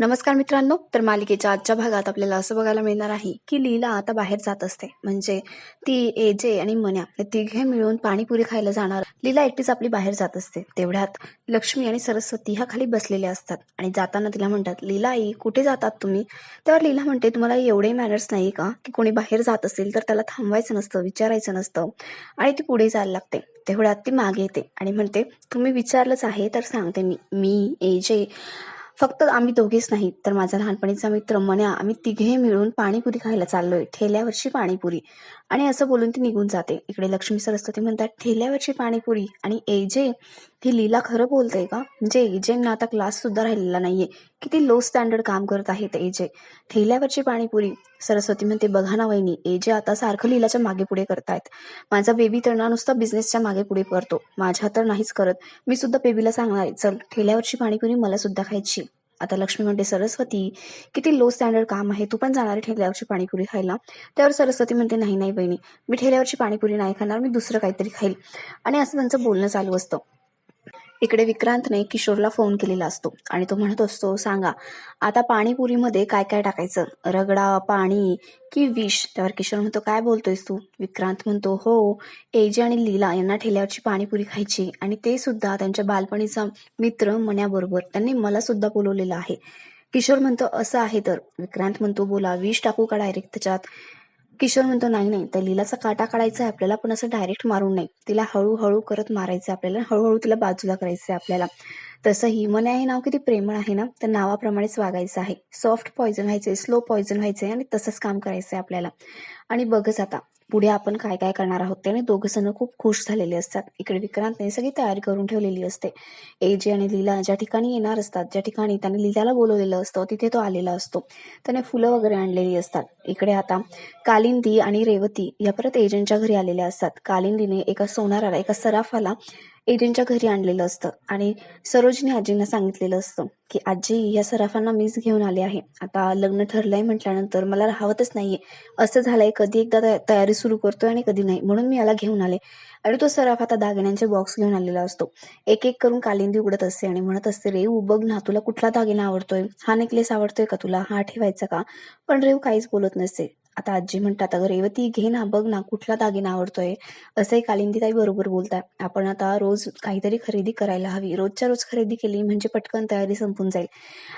नमस्कार मित्रांनो तर मालिकेच्या आजच्या भागात आपल्याला असं बघायला मिळणार आहे की लीला आता बाहेर जात असते. म्हणजे ती एजे आणि मन्या तिघे मिळून पाणीपुरी खायला जाणार. लीला एकटीच आपली बाहेर जात असते. तेवढ्यात लक्ष्मी आणि सरस्वती ह्या खाली बसलेल्या असतात. आणि जाताना तिला म्हणतात लीला आई कुठे जातात तुम्ही? तेव्हा लीला म्हणते तुम्हाला एवढे मॅनर्स नाही का? की कोणी बाहेर जात असेल तर त्याला थांबवायचं नसतं विचारायचं नसतं आणि ती पुढे जायला लागते. तेवढ्यात ती मागे येते आणि म्हणते तुम्ही विचारलंच आहे तर सांगते मी. मी एजे फक्त आम्ही दोघेच नाही तर माझा लहानपणीचा मित्र मन्या आम्ही तिघे मिळून पाणीपुरी खायला चाललोय ठेल्यावरची पाणीपुरी. आणि असं बोलून ती निघून जाते. इकडे लक्ष्मी सरस्वती म्हणतात ठेल्यावरची पाणीपुरी. आणि एजे ही लीला खरं बोलते का? म्हणजे एजेंना आता क्लास सुद्धा राहिलेला नाहीये. किती लो स्टँडर्ड काम करत आहेत एजे ठेल्यावरची पाणीपुरी. सरस्वती म्हणते बघा ना वहिनी एजे आता सारखं लीलाच्या मागे पुढे करतायत. माझा बेबी तर ना नुसता बिझनेसच्या मागे पुढे करतो. माझ्या तर नाहीच करत. मी सुद्धा बेबीला सांगणार आहे चल ठेल्यावरची पाणीपुरी मला सुद्धा खायची. आता लक्ष्मी म्हणते सरस्वती किती लो स्टँडर्ड काम आहे. तू पण जाणार आहे ठेल्यावरची पाणीपुरी खायला. त्यावर सरस्वती म्हणते नाही नाही बहिणी मी ठेल्यावरची पाणीपुरी नाही खाणार. मी दुसरं काहीतरी खाईल. आणि असं त्यांचं बोलणं चालू असतं. इकडे विक्रांतने किशोरला फोन केलेला असतो. आणि तो म्हणत असतो सांगा आता पाणीपुरीमध्ये काय काय टाकायचं? रगडा पाणी की विष? त्यावर किशोर म्हणतो काय बोलतोयस तू? विक्रांत म्हणतो हो एजे आणि लीला यांना ठेल्यावरची पाणीपुरी खायची आणि ते सुद्धा त्यांच्या बालपणीचा मित्र मण्याबरोबर त्यांनी मला सुद्धा बोलवलेलं आहे. किशोर म्हणतो असं आहे तर. विक्रांत म्हणतो बोला विष टाकू का डायरेक्ट त्याच्यात? किशोर म्हणतो नाही नाही त्या लीलाचा काटा काढायचा आहे आपल्याला पण असं डायरेक्ट मारून नाही. तिला हळूहळू करत मारायचं आपल्याला हळूहळू तिला बाजूला करायचं आपल्याला. तसं हिमने हे नाव किती प्रेमळ आहे ना तर नावाप्रमाणेच वागायचं आहे. सॉफ्ट पॉइझन व्हायचंय स्लो पॉइझन व्हायचंय आणि तसंच काम करायचंय आपल्याला. आणि बघच आता पुढे आपण काय काय करणार आहोत त्याने दोघ जण खूप खुश झालेले असतात. इकडे विक्रांतने सगळी तयारी करून ठेवलेली असते. एजे आणि लीला ज्या ठिकाणी येणार असतात ज्या ठिकाणी त्याने लीलाला बोलवलेलं असतं तिथे तो आलेला असतो. त्याने फुलं वगैरे आणलेली असतात. इकडे आता कालिंदी आणि रेवती या परत एजंटच्या घरी आलेल्या असतात. कालिंदीने एका सोनाराला एका सराफाला एजंटच्या घरी आणलेलं असतं. आणि सरोजनी आजींना सांगितलेलं असतं की आजी या सराफांना मीच घेऊन आले आहे. आता लग्न ठरलंय म्हटल्यानंतर मला राहावतच नाहीये. असं झालंय कधी एकदा तयारी सुरू करतोय आणि कधी नाही. म्हणून मी याला घेऊन आले. आणि तो सराफ आता दागिन्यांचे बॉक्स घेऊन आलेला असतो. एक एक करून कालिंदी उघडत असते आणि म्हणत असते रेऊ बघ ना तुला कुठला दागिना आवडतोय? हा नेकलेस आवडतोय का तुला? हा ठेवायचा का? पण रेऊ काहीच बोलत नसते. आता आजी म्हणतात अगं रेवती घे ना बघ ना कुठला दागिना आवडतोय. असंही कालिंदीताई बरोबर बोलताय आपण आता रोज काहीतरी खरेदी करायला हवी. रोजच्या रोज खरेदी केली म्हणजे पटकन तयारी संपून जाईल.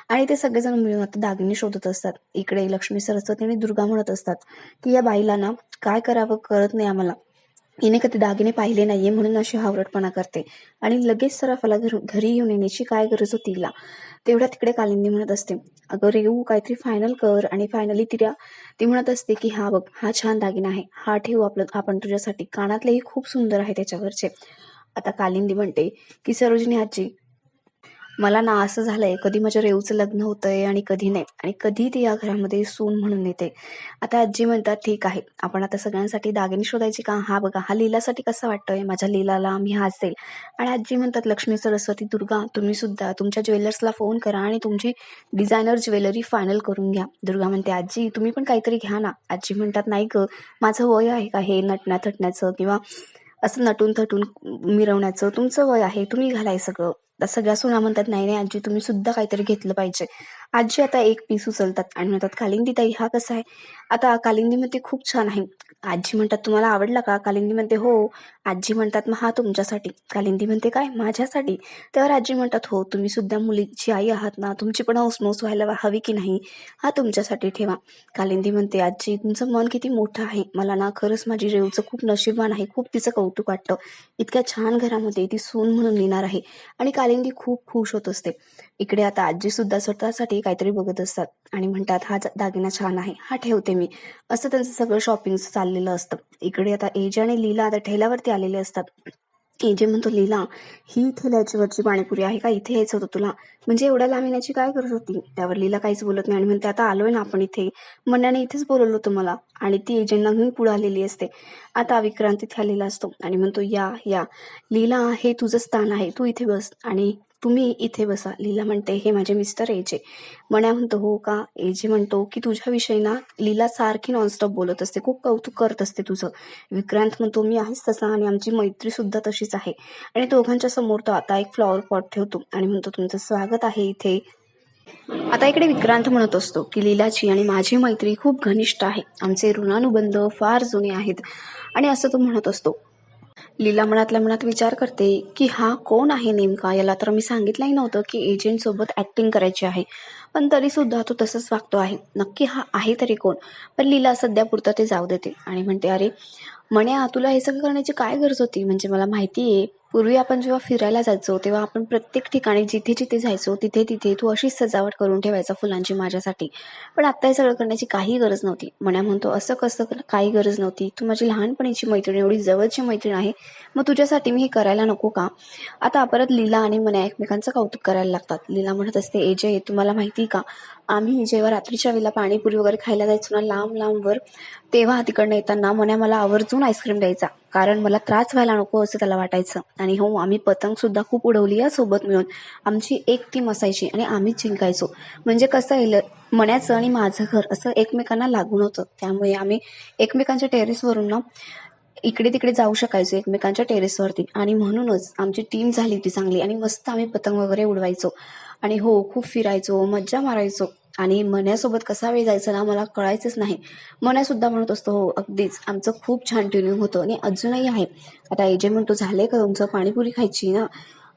आणि ते सगळेजण मिळून आता दागिने शोधत असतात. इकडे लक्ष्मी सरस्वती आणि दुर्गा म्हणत असतात की या बाईला ना काय करावं कळत नाही आम्हाला. हिने कधी दागिने पाहिले नाहीये म्हणून अशी हावरटपणा करते. आणि लगेच सराफाला घरी घेऊन येण्याची काय गरज होती तिला तेवढ्या तिकडे कालिंदी म्हणत असते अगं रेऊ काहीतरी फायनल कर. आणि फायनली तिला ती म्हणत असते की हा बघ हा छान दागिना आहे. हा ठेवू आपलं आपण तुझ्यासाठी. कानातलेही खूप सुंदर आहे त्याच्यावरचे. आता कालिंदी म्हणते की सरोजिनी आजी मला ना असं झालंय कधी माझ्या रेऊचं लग्न होतंय आणि कधी नाही. आणि कधी ती या घरामध्ये सून म्हणून येते. आता आजी म्हणतात ठीक आहे आपण आता सगळ्यांसाठी दागिने शोधायचे का? हा बघा हा लीलासाठी कसं वाटतोय? माझ्या लीलाला मी हा असेल आणि आजी म्हणतात लक्ष्मी सरस्वती दुर्गा तुम्ही सुद्धा तुमच्या ज्वेलर्सला फोन करा आणि तुमची डिझायनर ज्वेलरी फायनल करून घ्या. दुर्गा म्हणते आजी तुम्ही पण काहीतरी घ्या ना. आजी म्हणतात नाही ग माझं वय आहे का हे नटण्या थटण्याचं? किंवा असं नटून थटून मिरवण्याचं? तुमचं वय आहे तुम्ही घालाय सगळं. आता सगळ्या सुना म्हणतात नाही नाही आजी तुम्ही सुद्धा काहीतरी घेतलं पाहिजे. आजी आता एक पीस उचलतात आणि म्हणतात कालिंदी ताई हा कसा आहे? आता कालिंदी म्हणते खूप छान आहे. आजी म्हणतात तुम्हाला आवडला का? कालिंदी म्हणते हो आजी म्हणतात मग हा तुमच्यासाठी. कालिंदी म्हणते काय? माझ्यासाठी? त्यावर आजी म्हणतात हो तुम्ही सुद्धा मुलीची आई आहात ना तुमची पण हौसमौस व्हायला हवी की नाही? हा तुमच्यासाठी ठेवा. कालिंदी म्हणते आजी तुमचं मन किती मोठं आहे. मला ना खरंच माझी रेवचं खूप नशीबवान आहे. खूप तिचं कौतुक वाटतं. इतक्या छान घरामध्ये ती सून म्हणून येणार आहे. आणि कालिंदी खूप खुश होत असते. इकडे आता आजी सुद्धा स्वतःसाठी काहीतरी बघत असतात आणि म्हणतात हा दागिना छान आहे. हा ठेवते मी. असं त्यांचं सगळं शॉपिंग चाललेलं असतं. इकडे आता एज आणि लीला आता ठेल्यावरती आलेले असतात. जे म्हणतो लीला ही इथे वरची पाणीपुरी आहे का? इथे यायचं होतं तुला. म्हणजे एवढ्या लांब येण्याची काय गरज होती? त्यावर लीला काहीच बोलत नाही आणि म्हणते आता आलोय ना आपण इथे. मनाने इथेच बोलवलं होतं मला. आणि ती एजंटना घेऊन पुढे आलेली असते. आता विक्रांत तिथे आलेला असतो आणि म्हणतो या या. लीला हे तुझं स्थान आहे. तू इथे बस. आणि तुम्ही इथे बसा. लीला म्हणते हे माझे मिस्टर एजे मण्या म्हणतो हो का? एजे म्हणतो की तुझ्याविषयी ना लीला सारखी नॉनस्टॉप बोलत असते. खूप कौतुक करत असते तुझं. विक्रांत म्हणतो मी आहेच तसा आणि आमची मैत्री सुद्धा तशीच आहे. आणि दोघांच्या समोर तो आता एक फ्लॉवर पॉट ठेवतो आणि म्हणतो तुमचं स्वागत आहे इथे. आता इकडे विक्रांत म्हणत असतो की लीलाची आणि माझी मैत्री खूप घनिष्ठ आहे. आमचे ऋणानुबंध फार जुने आहेत. आणि असं तो म्हणत असतो. लीला मनातल्या मनात विचार करते की हा कोण आहे नेमका? याला तर मी सांगितलंही नव्हतं की एजंट सोबत ऍक्टिंग करायची आहे. पण तरी सुद्धा तो तसंच वागतो आहे. नक्की हा आहे तरी कोण? पण लीला सध्या पुरतं ते जाऊ देते. आणि म्हणते अरे म्हणे तुला हे सगळं करण्याची काय गरज होती? म्हणजे मला माहिती आहे पूर्वी आपण जेव्हा फिरायला जायचो तेव्हा आपण प्रत्येक ठिकाणी जिथे जिथे जायचो तिथे तिथे तू अशीच सजावट करून ठेवायचा फुलांची माझ्यासाठी. पण आता हे सगळं करण्याची काही गरज नव्हती. म्हण्या म्हणतो असं कसं काही गरज नव्हती. तू माझी लहानपणीची मैत्रीण एवढी जवळची मैत्रीण आहे. मग तुझ्यासाठी मी हे करायला नको का? आता परत लीला आणि मना एकमेकांचं कौतुक करायला लागतात. लीला म्हणत असते एजे तुम्हाला माहिती का? आम्ही जेव्हा रात्रीच्या वेळेला पाणीपुरी वगैरे खायला जायचो ना लांब लांबवर तेव्हा तिकडनं येताना मन्या मला आवर्जून आईस्क्रीम द्यायचा. कारण मला त्रास व्हायला नको असं त्याला वाटायचं. आणि हो आम्ही पतंग सुद्धा खूप उडवली या सोबत मिळून. आमची एक टीम असायची आणि आम्हीच जिंकायचो. म्हणजे कसं येईल मण्याचं आणि माझं घर असं एकमेकांना लागून होतं. त्यामुळे आम्ही एकमेकांच्या टेरेसवरून ना इकडे तिकडे जाऊ शकायचो एकमेकांच्या टेरेसवरती आणि म्हणूनच आमची टीम झाली होती चांगली. आणि मस्त आम्ही पतंग वगैरे उडवायचो. आणि हो खूप फिरायचो मज्जा मारायचो. आणि मण्यासोबत कसा वेळ जायचा ना मला कळायचंच नाही. मन्यासुद्धा म्हणत असतो हो अगदीच. आमचं खूप छान ट्युनिंग होतं आणि अजूनही आहे. आता एजे म्हणतो झाले का तुमचं पाणीपुरी खायची ना?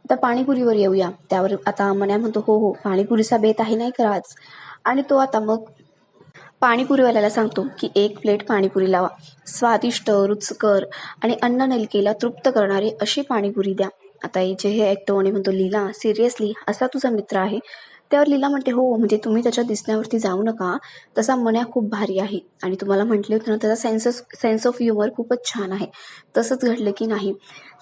आता पाणीपुरीवर येऊया. त्यावर आता मण्या म्हणतो हो हो पाणीपुरीचा बेत आहे नाही कराच आणि तो आता मग पाणीपुरीवाल्याला सांगतो की एक प्लेट पाणीपुरी लावा. स्वादिष्ट रुचकर आणि अन्न नलिकेला तृप्त करणारी अशी पाणीपुरी द्या. आता जे हे ऐकतो आणि म्हणतो लीला सिरियसली असा तुझा मित्र आहे? त्यावर लीला म्हणते हो म्हणजे तुम्ही त्याच्या दिसण्यावरती जाऊ नका. तसा मन्या खूप भारी आहे. आणि तुम्हाला म्हटले होते ना त्याचा सेन्स सेन्स ऑफ ह्युमर खूपच छान आहे. तसंच घडलं की नाही.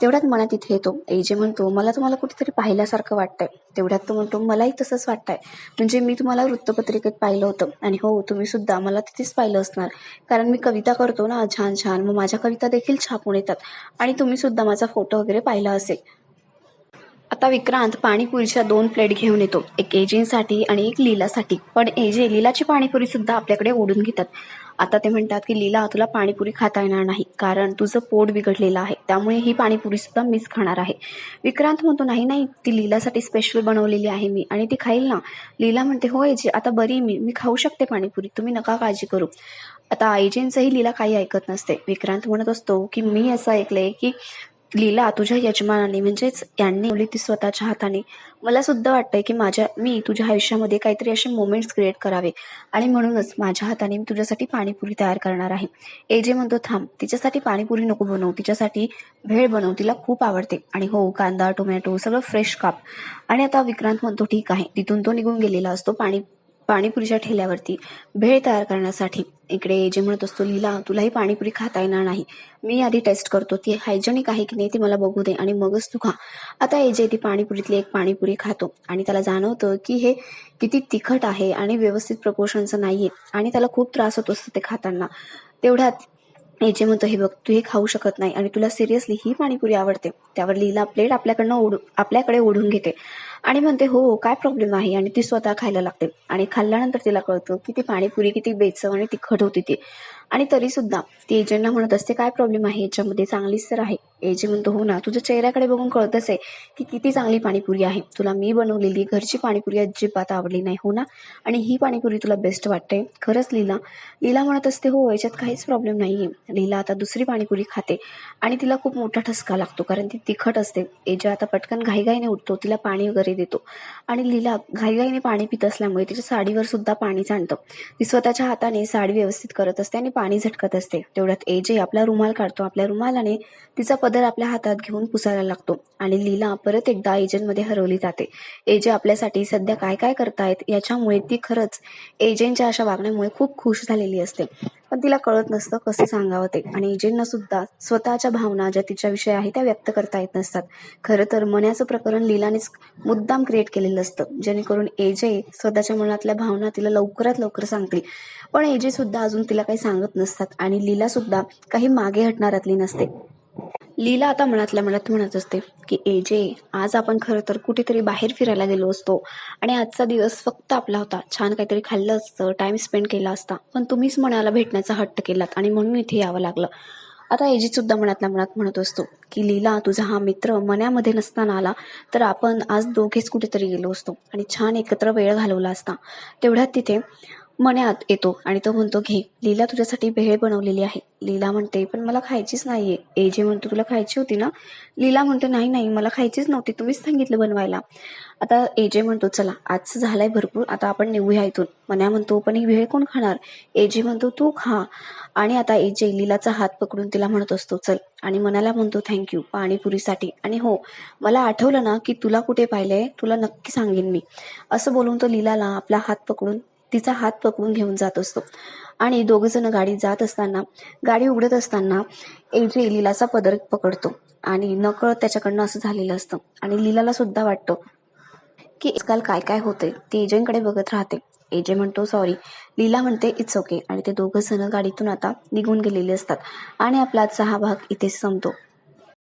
तेवढ्यात मनात तिथे येतो. एजे म्हणतो मला तुम्हाला कुठेतरी पाहिल्यासारखं वाटतंय. तेवढ्यात तो म्हणतो मलाही तसंच वाटतंय. म्हणजे मी तुम्हाला वृत्तपत्रिकेत पाहिलं होतं. आणि हो तुम्ही सुद्धा मला तिथेच पाहिलं असणार. कारण मी कविता करतो ना छान छान. मग माझ्या कविता देखील छापून येतात. आणि तुम्ही सुद्धा माझा फोटो वगैरे पाहिला असेल. आता विक्रांत पाणीपुरीच्या दोन प्लेट घेऊन येतो. एक एजेंसाठी आणि एक लीलासाठी. पण एजे लीलाची पाणीपुरी सुद्धा आपल्याकडे ओढून घेतात. आता ते म्हणतात की लीला तुला पाणीपुरी खाता येणार नाही. कारण तुझं पोट बिघडलेलं आहे. त्यामुळे ही पाणीपुरी सुद्धा मिस खाणार आहे. विक्रांत म्हणतो नाही नाही. ती लीलासाठी स्पेशल बनवलेली आहे मी आणि ती खाईल ना. लीला म्हणते हो एजे. आता बरी मी. मी खाऊ शकते पाणीपुरी. तुम्ही नका काळजी करू. आता आईजेंचंही लीला काही ऐकत नसते. विक्रांत म्हणत असतो की मी असं ऐकलंय की लीला तुझ्या यजमानाने म्हणजेच यांनी मुली ती स्वतःच्या हाताने. मला सुद्धा वाटतंय की माझ्या मी तुझ्या आयुष्यामध्ये काहीतरी असे मोमेंट्स क्रिएट करावे. आणि म्हणूनच माझ्या हाताने मी तुझ्यासाठी पाणीपुरी तयार करणार आहे. ए जे म्हणतो थांब तिच्यासाठी पाणीपुरी नको बनवू. तिच्यासाठी भेळ बनव. तिला खूप आवडते. आणि हो कांदा टोमॅटो सगळं फ्रेश काप. आणि आता विक्रांत म्हणतो ठीक आहे. तिथून तो निघून गेलेला असतो. पाणी पाणीपुरीच्या ठेल्यावरती भेळ तयार करण्यासाठी. इकडे जे म्हणत असतो लीला तुलाही पाणीपुरी खाता येणार नाही. मी आधी टेस्ट करतो. ती हायजेनिक आहे की नाही ती मला बघू दे आणि मगच तू खा. आता एजे ती पाणीपुरीतली एक पाणीपुरी खातो आणि त्याला जाणवतं की हे किती तिखट आहे आणि व्यवस्थित प्रपोर्शनचं नाहीये आणि त्याला खूप त्रास होत असतो ते खाताना. तेवढ्यात एजे म्हणतो हे बघ तू हे खाऊ शकत नाही आणि तुला सिरियसली ही पाणीपुरी आवडते. त्यावर लीला प्लेट आपल्याकडनं ओढ आपल्याकडे ओढून घेते. आणि म्हणते हो, हो काय प्रॉब्लेम आहे? आणि ती स्वतः खायला लागते. आणि खाल्ल्यानंतर तिला कळतं की ती पाणीपुरी किती बेचव आणि तिखट होती ती. आणि तरी सुद्धा ती एजंटला म्हणत असते काय प्रॉब्लेम आहे? याच्यामध्ये चांगलीच तर आहे. एजंट म्हणतो हो ना तुझ्या चेहऱ्याकडे बघून कळतच आहे की किती चांगली पाणीपुरी आहे. तुला मी बनवलेली घरची पाणीपुरी अजिबात आवडली नाही हो ना? आणि ही पाणीपुरी तुला बेस्ट वाटते. खरंच लीला लीला म्हणत असते हो याच्यात काहीच प्रॉब्लेम नाही आहे लीला आता दुसरी पाणीपुरी खाते आणि तिला खूप मोठा ठसका लागतो कारण ती तिखट असते. एजे आता पटकन घाईघाईने उठतो तिला पाणी वगैरे देतो. आणि लीला घाईघाईने पाणी पित असल्यामुळे तिच्या साडीवर सुद्धा पाणी सांडतं ती स्वतःच्या हाताने साडी व्यवस्थित करत असते आणि पाणी झटकत असते. तेवढ्यात एजे आपला रुमाल काढतो. आपल्या रुमालाने तिचा पदर आपल्या हातात घेऊन पुसायला लागतो आणि लीला परत एकदा एजंटमध्ये हरवली जाते. एजे आपल्यासाठी सध्या काय काय करतायत याच्यामुळे ती खरंच एजंटच्या अशा वागण्यामुळे खूप खुश झालेली असते. पण तिला कळत नसतं कसं सांगावं ते. आणि एजंटना सुद्धा स्वतःच्या भावना ज्या तिच्या विषय आहे त्या व्यक्त करता येत नसतात. खरं तर मनाचं प्रकरण लीलानेच मुद्दाम क्रिएट केलेलं असतं. जेणेकरून एजे स्वतःच्या मनातल्या भावना तिला लवकरात लवकर सांगतील. पण एजे सुद्धा अजून तिला काही सांगत नसतात आणि लीला सुद्धा काही मागे हटणारातली नसते. लीला आता मनातल्या मनात म्हणत असते की एजे आज आपण खरं तर कुठेतरी बाहेर फिरायला गेलो असतो आणि आजचा दिवस फक्त आपला होता. छान काहीतरी खाल्लं असतं टाइम स्पेंड केला असता. पण तुम्हीच मनाला भेटण्याचा हट्ट केलात आणि म्हणून इथे यावं लागलं. आता एजी सुद्धा मनातल्या मनात म्हणत असतो की लीला तुझा हा मित्र मनामध्ये नसताना आला तर आपण आज दोघेच कुठेतरी गेलो असतो आणि छान एकत्र वेळ घालवला असता. तेवढ्यात तिथे मण्यात येतो आणि तो म्हणतो घे लीला तुझ्यासाठी भेळ बनवलेली आहे. लीला म्हणते पण मला खायचीच नाहीये. एजे म्हणतो तुला खायची होती ना? लीला म्हणते नाही नाही मला खायचीच नव्हती तुम्हीच सांगितलं बनवायला. आता एजे म्हणतो चला आजचं झालंय भरपूर आता आपण निघूया इथून. मन्या म्हणतो पण ही भेळ कोण खाणार? एजे म्हणतो तू खा. आणि आता एजे लीलाचा हात पकडून तिला म्हणत असतो चल. आणि मनाला म्हणतो थँक्यू पाणीपुरीसाठी. आणि हो मला आठवलं ना की तुला कुठे पाहिलंय तुला नक्की सांगेन मी. असं बोलून तो लीलाला आपला हात पकडून तिचा हात पकडून घेऊन जात असतो. आणि दोघ जण गाडी जात असताना गाडी उघडत असताना एजे लीलाचा पदर पकडतो. आणि नकळत त्याच्याकडनं असं झालेलं असतं. आणि लीलाला सुद्धा वाटतं की आजकाल काय काय होतंय ती एजंटकडे बघत राहते. एजे म्हणतो सॉरी लीला म्हणते इट्स ओके आणि ते दोघं जण गाडीतून आता निघून गेलेले असतात. आणि आपला आजचा हा भाग इथे संपतो.